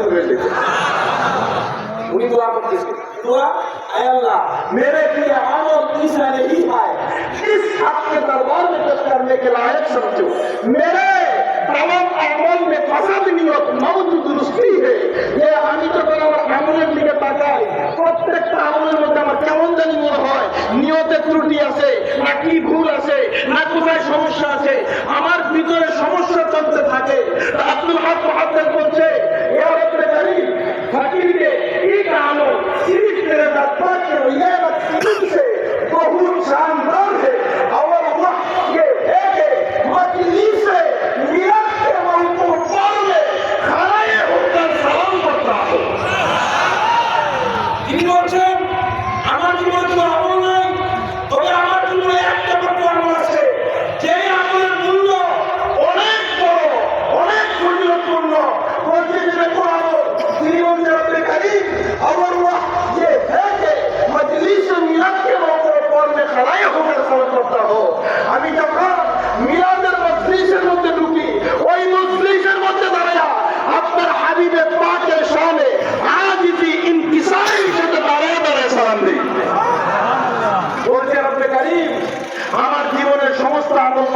হাতে ধরে উনি দোয়া করতেছে। আমল তিসরা আমার কেমন জানি মনে হয়, নিয়তে ত্রুটি আছে না কি ভুল আছে, না কোথায় সমস্যা আছে। আমার ভিতরে সমস্যা চলতে থাকে। আব্দুল হাত মহাদ্দেল করছে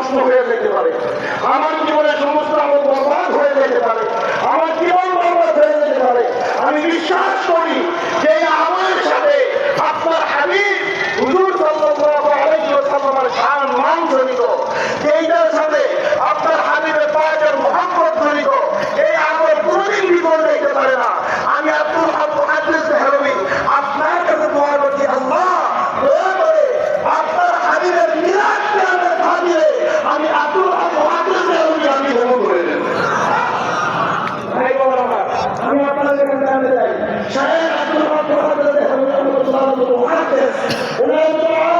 নষ্ট হয়ে যেতে পারে। আমার شيخ عبد الله بن عبد الله بن محدث ومن دعاه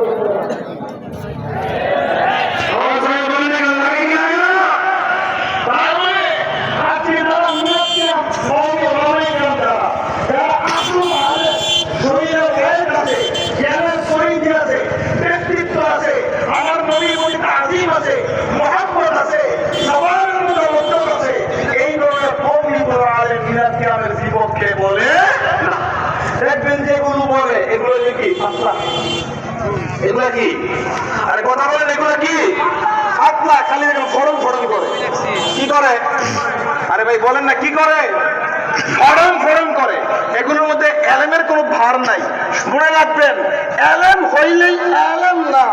নাকি? আরে কথা বলেন, এগুলো কি? আপনা খালি দেখেন ফরম ফরম করে। কি করে? আরে ভাই, বলেন না, কি করে? ফরম ফরম করে। এগুলোর মধ্যে এলেমের কোনো ভার নাই। মনে রাখবেন এলেম হইলেই এলেম না।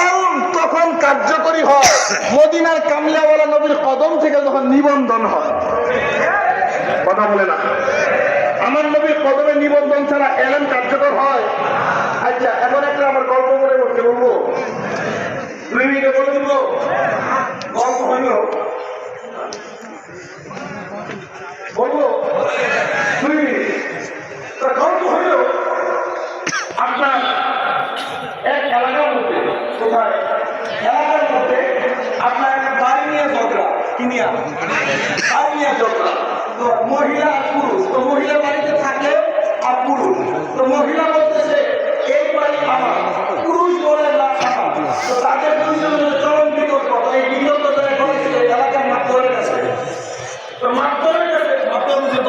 এলম তখন কার্যকরী হয়। মদিনার কামলাওয়ালা নবীর কদম থেকে যখন নিবন্ধন হয়। কথা বলে না। আমার নবীর কদমে নিবন্ধন ছাড়া এলেম কার্যকর হয়? আচ্ছা এখন একটা আমার তিনি বাড়ি নিয়ে চলবে তো মহিলা পুরুষ, তো মহিলা বাড়িতে থাকে আর পুরুষ। তো মহিলা বলতেছে, এই বাড়ি আমার, পুরুষ বলে না তো তাদের দুইজনের চরম বিকল্প। তো এই বিকল্প যারা করেছিল এলাকার মাধ্যমের কাছে। তো মাধ্যমের কাছে মাধ্যম আচ্ছা, যত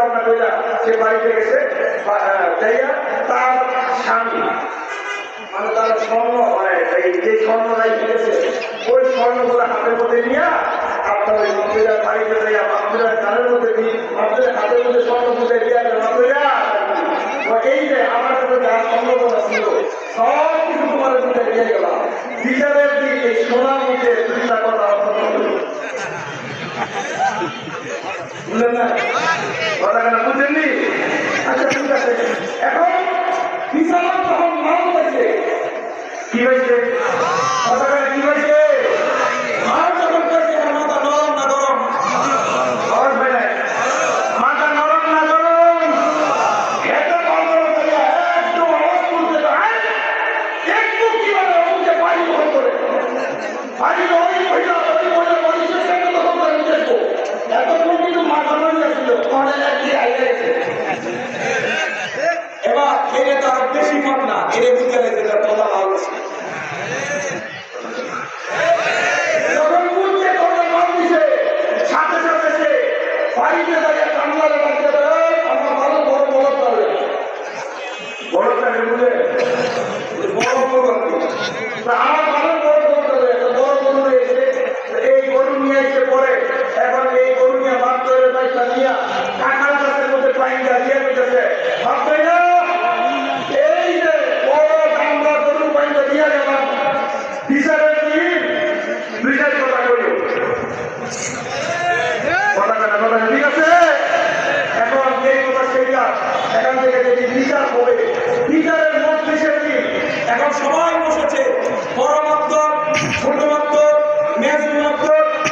রওনা কইলা সে বাড়িতে গেছে যাইয়া তার স্বামী মানে তার স্বর্ণ মানে যে স্বর্ণ রাখি গেছে ওই স্বর্ণগুলো হাতের মধ্যে নিয়ে আপনার ওই বাড়িতে যাইয়া মাতৃ কানের মধ্যে মাতৃ হাতের মধ্যে আচ্ছা, এখন হিসাব তখন নাম হয়েছে কি হয়েছে? আচ্ছা, কি হয়েছে?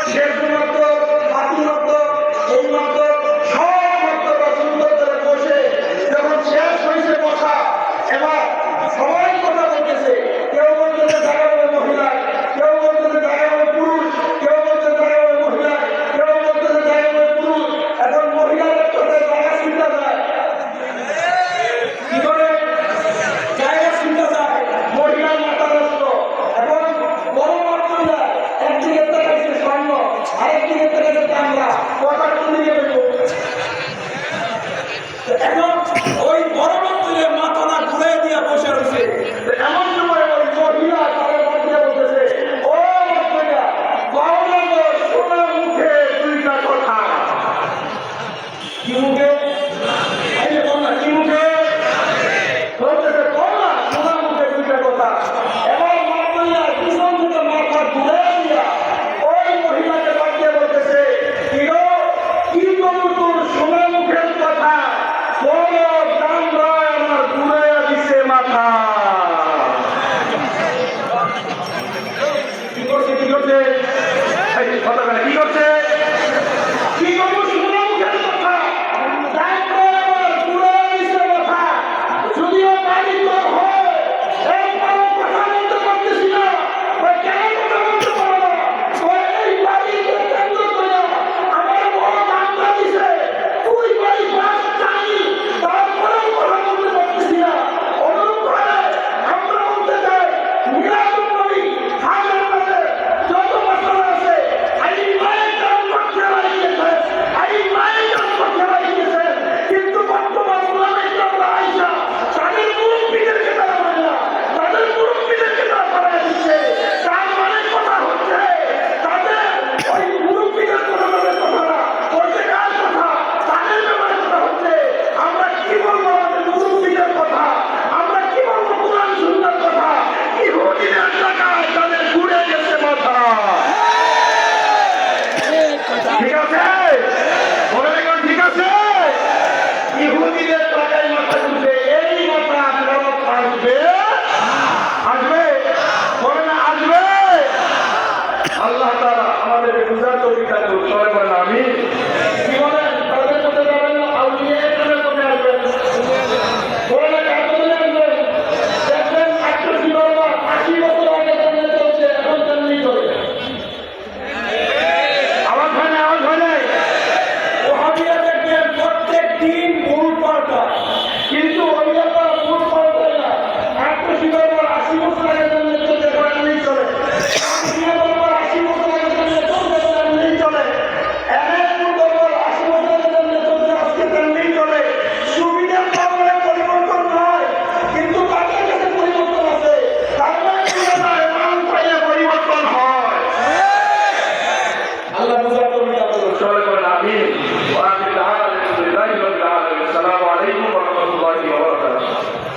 前